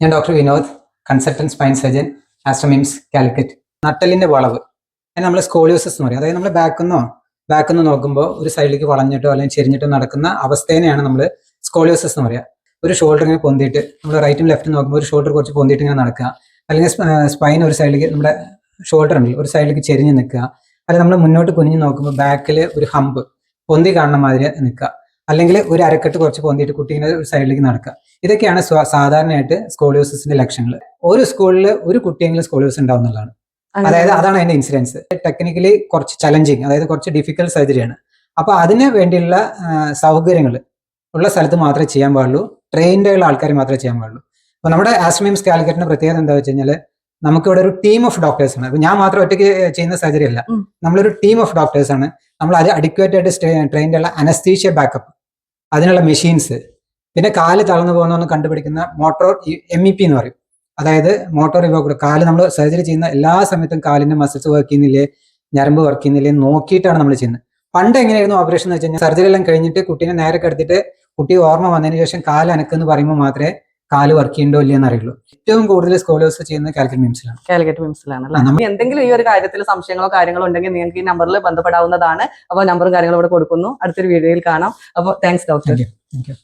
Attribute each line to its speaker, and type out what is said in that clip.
Speaker 1: ഞാൻ doctor Vinod consultant spine surgeon Aster MIMS Calicut നട്ടലിന്റെ വളവ്. അതിന് നമ്മൾ സ്കോളിയോസിസ് എന്ന് പറയും. അതായത് നമ്മൾ ബാക്കിൽ നിന്നോ ബാക്കിൽ നോക്കുമ്പോൾ ഒരു സൈഡിലേക്ക് വളഞ്ഞിട്ടോ അല്ലെങ്കിൽ ചെരിഞ്ഞിട്ടോ നടക്കുന്ന അവസ്ഥേനെയാണ് നമ്മൾ സ്കോളിയോസിസ് എന്ന് പറയുക ഒരു ഷോൾഡർ ഇങ്ങനെ പൊന്തിയിട്ട് നമ്മൾ റൈറ്റും ലെഫ്റ്റും നോക്കുമ്പോൾ ഒരു ഷോൾഡർ കുറച്ച് പൊന്തിയിട്ട് ഇങ്ങനെ നടക്കുക. അല്ലെങ്കിൽ സ്പൈൻ ഒരു സൈഡിലേക്ക് നമ്മുടെ ഷോൾഡർ ഉണ്ട് ഒരു സൈഡിലേക്ക് ചെരിഞ്ഞ് നിൽക്കുക. അല്ലെങ്കിൽ നമ്മൾ മുന്നോട്ട് കുനിഞ്ഞ് നോക്കുമ്പോൾ ബാക്കിൽ ഒരു ഹമ്പ് പൊന്തി കാണുന്ന മാതിരി നിൽക്കുക. അല്ലെങ്കിൽ ഒരു അരക്കെട്ട് കുറച്ച് പൊന്തിയിട്ട് കുട്ടീനെ ഒരു സൈഡിലേക്ക് നടക്കുക. ഇതൊക്കെയാണ് സാധാരണയായിട്ട് സ്കോളിയോസിന്റെ ലക്ഷണങ്ങൾ ഒരു സ്കൂളിൽ ഒരു കുട്ടിയെങ്കിലും സ്കോളിയോസ് ഉണ്ടാവുന്നതാണ് അതായത് അതാണ് അതിന്റെ ഇൻസിഡൻസ് ടെക്നിക്കലി കുറച്ച് ചലഞ്ചിങ് അതായത് കുറച്ച് ഡിഫിക്കൽട്ട് സർജറിയാണ് അപ്പൊ അതിന് വേണ്ടിയുള്ള സൗകര്യങ്ങൾ ഉള്ള സ്ഥലത്ത് മാത്രമേ ചെയ്യാൻ പാടുള്ളൂ. ട്രെയിൻഡ് ഉള്ള ആൾക്കാർ മാത്രമേ ചെയ്യാൻ പാടുള്ളൂ. അപ്പൊ നമ്മുടെ ആസ്ട്രമിംസ് കാലിക്കറ്റിന്റെ പ്രത്യേകത എന്താ വെച്ച് കഴിഞ്ഞാൽ നമുക്കിവിടെ ഒരു ടീം ഓഫ് ഡോക്ടേഴ്സ് ആണ്. അപ്പൊ ഞാൻ മാത്രം ഒറ്റയ്ക്ക് ചെയ്യുന്ന സർജറി അല്ല. നമ്മളൊരു ടീം ഓഫ് ഡോക്ടേഴ്സ് ആണ്. നമ്മൾ അത് അഡിക്വേറ്റ് ആയിട്ട് ട്രെയിൻഡ് ഉള്ള അനസ്തീഷ്യ ബാക്കപ്പ് അതിനുള്ള മെഷീൻസ് പിന്നെ കാൽ തളർന്നു പോകുന്ന കണ്ടുപിടിക്കുന്ന മോട്ടോർ എം ഇ പി എന്ന് പറയും. അതായത് മോട്ടോർ ഇവോക്കൂടെ കാൽ നമ്മൾ സർജറി ചെയ്യുന്ന എല്ലാ സമയത്തും കാലിന്റെ മസിൽസ് വർക്ക് ചെയ്യുന്നില്ലേ ഞരമ്പ് വർക്ക് ചെയ്യുന്നില്ലേ നോക്കിയിട്ടാണ് നമ്മൾ ചെയ്യുന്നത്. പണ്ട് എങ്ങനെയായിരുന്നു ഓപ്പറേഷൻ എന്ന് വെച്ച് കഴിഞ്ഞാൽ സർജറി എല്ലാം കഴിഞ്ഞിട്ട് കുട്ടീനെ നേരെ കിടത്തിയിട്ട് കുട്ടി ഓർമ്മ വന്നതിന് ശേഷം കാൽ അനക്കെന്ന് പറയുമ്പോൾ മാത്രമേ കാൽ വർക്ക് ചെയ്യണ്ടോ ഇല്ലയെന്ന് അറിയുള്ളൂ ഏറ്റവും കൂടുതൽ സ്കോളേഴ്സ് ചെയ്യുന്നത് കാലിക്കറ്റ് മിംസിലാണ്
Speaker 2: കാലിക്കറ്റ് മിംസിലാണ് എന്തെങ്കിലും ഈ ഒരു കാര്യത്തിൽ സംശയങ്ങളോ കാര്യങ്ങളോ ഉണ്ടെങ്കിൽ നിങ്ങൾക്ക് ഈ നമ്പറിൽ ബന്ധപ്പെടാവുന്നതാണ്. അപ്പോൾ നമ്പറും കാര്യങ്ങളും ഇവിടെ കൊടുക്കുന്നു. അടുത്തൊരു വീഡിയോയിൽ കാണാം. അപ്പോൾ താങ്ക്സ് ഡോക്ടർ
Speaker 1: താങ്ക് യു